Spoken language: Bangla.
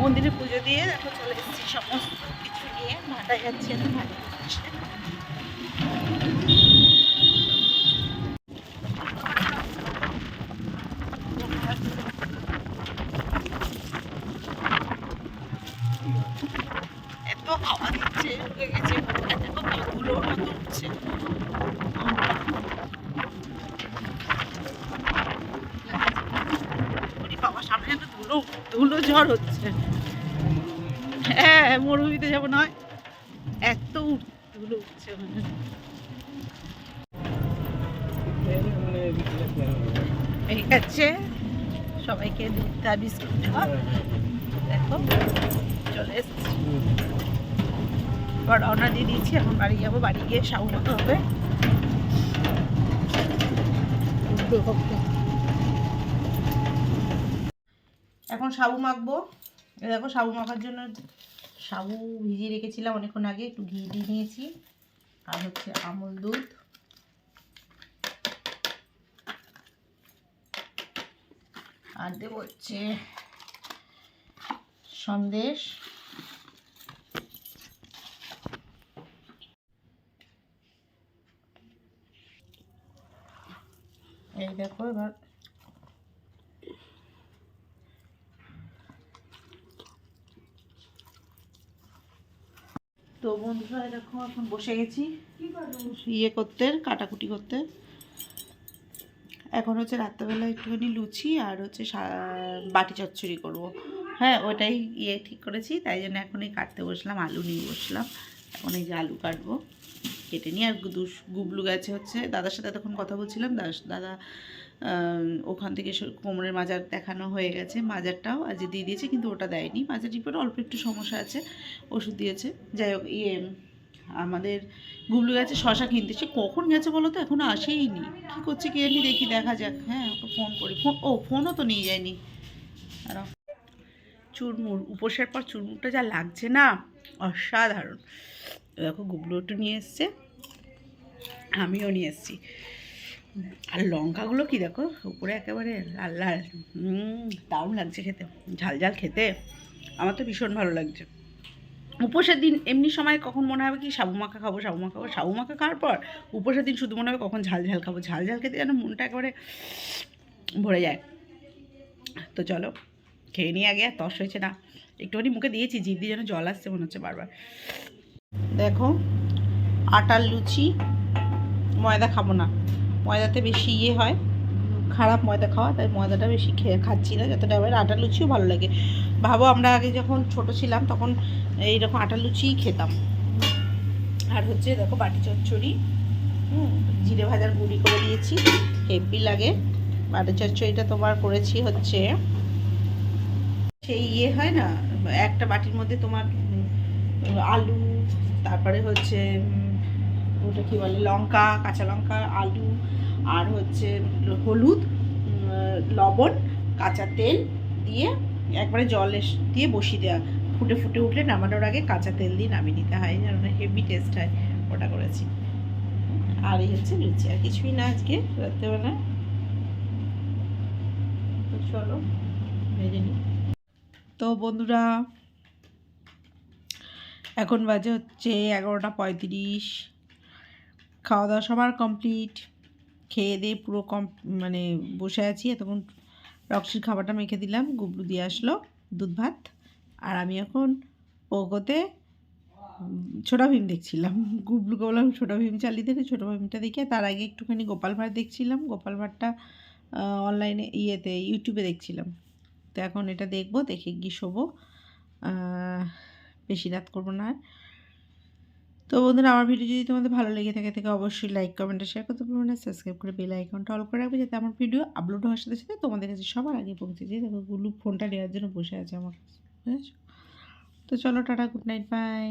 মন্দিরে পুজো দিয়ে এখন চলে এসেছি সমস্ত কিছু নিয়ে। ভাটা যাচ্ছে না ভাটা এত হাওয়া দিচ্ছে দেখো ধুলো মতো উঠছে ধুলো ধুলো ঝড় হচ্ছে। হ্যাঁ মরুভূমিতে যাব নয়, এত ধুলো উঠছে ওখানে। এই হচ্ছে সবাইকে দুধ চা বিস্কুট দেখো, চলে এসেছি। এবার রওনা দিয়ে দিয়েছি, এখন বাড়ি যাব, বাড়ি গিয়ে সাউ মতো হবে। এখন সাবু মাখবো। দেখো, সাবু মাখার জন্য সাবু ভিজিয়ে রেখেছিলাম অনেকক্ষণ আগে, একটু ঘি দিয়ে নিয়েছি। আর হচ্ছে আমুল দুধ। আর দেবো হচ্ছে সন্দেশ। এই দেখো, এবার তো বন্ধুরা দেখো এখন বসে গেছি। ইয়ে করতে কাটাকুটি করতে। এখন হচ্ছে রাত্রেবেলা একটুখানি লুচি আর হচ্ছে বাটি চচ্চড়ি করব। হ্যাঁ ওটাই ইয়ে ঠিক করেছি তাই জন্য এখনই কাটতে বসলাম আলু নিয়ে বসলাম। এখন এই যে আলু কাটবো কেটে নিয়ে আর গুবলু গেছে হচ্ছে দাদার সাথে তখন কথা বলছিলাম দাদা ওখান থেকে কোমরের মাজার দেখানো হয়ে গেছে। মাজারটাও আজ দিয়ে দিয়েছে, কিন্তু ওটা দেয়নি। মাজার রিপোর্ট অল্প একটু সমস্যা আছে, ওষুধ দিয়েছে। যাই হোক ইয়ে আমাদের গুবলু গেছে, শশা কিনতে। সে কখন গেছে বলো তো? এখনও আসেইনি কী করছে কে জানি, দেখি, দেখা যাক। হ্যাঁ ওকে ফোন করি। ফোন, ও ফোনও তো নিয়ে যায়নি। দাঁড়াও। চুরমুর, উপোসের পর চুরমুরটা যা লাগছে না, অসাধারণ। দেখো গুবলু একটু নিয়ে এসছে, আমিও নিয়ে এসেছি। আর লঙ্কাগুলো কি দেখো? উপরে একেবারে লাল লাল। দারুণ লাগছে খেতে। ঝাল ঝাল খেতে। আমার তো ভীষণ ভালো লাগছে। উপোসের দিন এমনি সময় কখন মনে হবে কি সাবু মাখা খাব সাবু মাখা খাব সাবু মাখা খাওয়ার পর উপোসের দিন শুধু মনে হবে কখন ঝাল ঝাল খাব। ঝাল ঝাল খেতে যেন মনটা একেবারে ভরে যায়। তো চলো, খেয়ে নিয়ে আগে আর তস হয়েছে না। একটুখানি মুখে দিয়েছি, জিভ দিয়ে যেন জল আসছে মনে হচ্ছে বারবার। দেখো, আটার লুচি, ময়দা খাব না। ময়দাতে বেশি ইয়ে হয়। খারাপ ময়দা খাওয়া, তাই ময়দাটা বেশি খেয়ে খাচ্ছি না, যতটা আবার আটা লুচিও ভালো লাগে। ভাবো, আমরা আগে যখন ছোট ছিলাম, তখন এইরকম আটা লুচিই খেতাম। আর হচ্ছে, দেখো, বাটি চচ্চড়ি জিরে ভাজার গুঁড়ি করে দিয়েছি। হেভি লাগে। বাটি চচ্চড়িটা তোমার করেছি হচ্ছে, সেই ইয়ে হয় না, একটা বাটির মধ্যে তোমার আলু, তারপরে হচ্ছে ওটা কি বলে, লঙ্কা, কাঁচা লঙ্কা, আলু, আর হচ্ছে হলুদ লবণ, কাঁচা তেল দিয়ে একবারে জল দিয়ে বসিয়ে দেওয়া। ফুটে ফুটে উঠলে নামানোর আগে কাঁচা তেল দিয়ে নামিয়ে নিতে হয়, যেন হেভি টেস্ট হয় ওটা করেছি। আর এই হচ্ছে লুচি আর কিছুই না আজকে রাত্রেবেলা। চলো, ভেজে নিই। তো বন্ধুরা, এখন বাজে হচ্ছে এগারোটা পঁয়ত্রিশ। খাওয়া দাওয়া সবার কমপ্লিট খেয়ে দিয়ে পুরো কম মানে বসে আছি। এতক্ষণ রক্সির খাবারটা মেখে দিলাম গুবলু দিয়ে আসলো দুধ ভাত। আর আমি এখন পোগোতে ছোটা ভীম দেখছিলাম। গুবলুকে বললাম, ছোটা ভীম চালিয়ে দিলে ছোটো ভীমটা দেখে। তার আগে একটুখানি গোপাল ভাঁড় দেখছিলাম। গোপাল ভাঁড়টা অনলাইনে ইয়েতে ইউটিউবে দেখছিলাম। তো এখন এটা দেখব, দেখে গিয়ে শোবো। বেশি রাত করব না আর। তো বন্ধুরা, আমার ভিডিও যদি তোমাদের ভালো লেগে থাকে থেকে অবশ্যই লাইক কমেন্ট শেয়ার করতে পারব না। সাবস্ক্রাইব করে বেল আইকনটা অল করে রাখবে, যাতে আমার ভিডিও আপলোড হওয়ার সাথে সাথে তোমাদের কাছে সবার আগে পৌঁছে যায়। দেখো, গুলু ফোনটা নেওয়ার জন্য বসে আছে আমার তো চলো, টাটা গুড নাইট বাই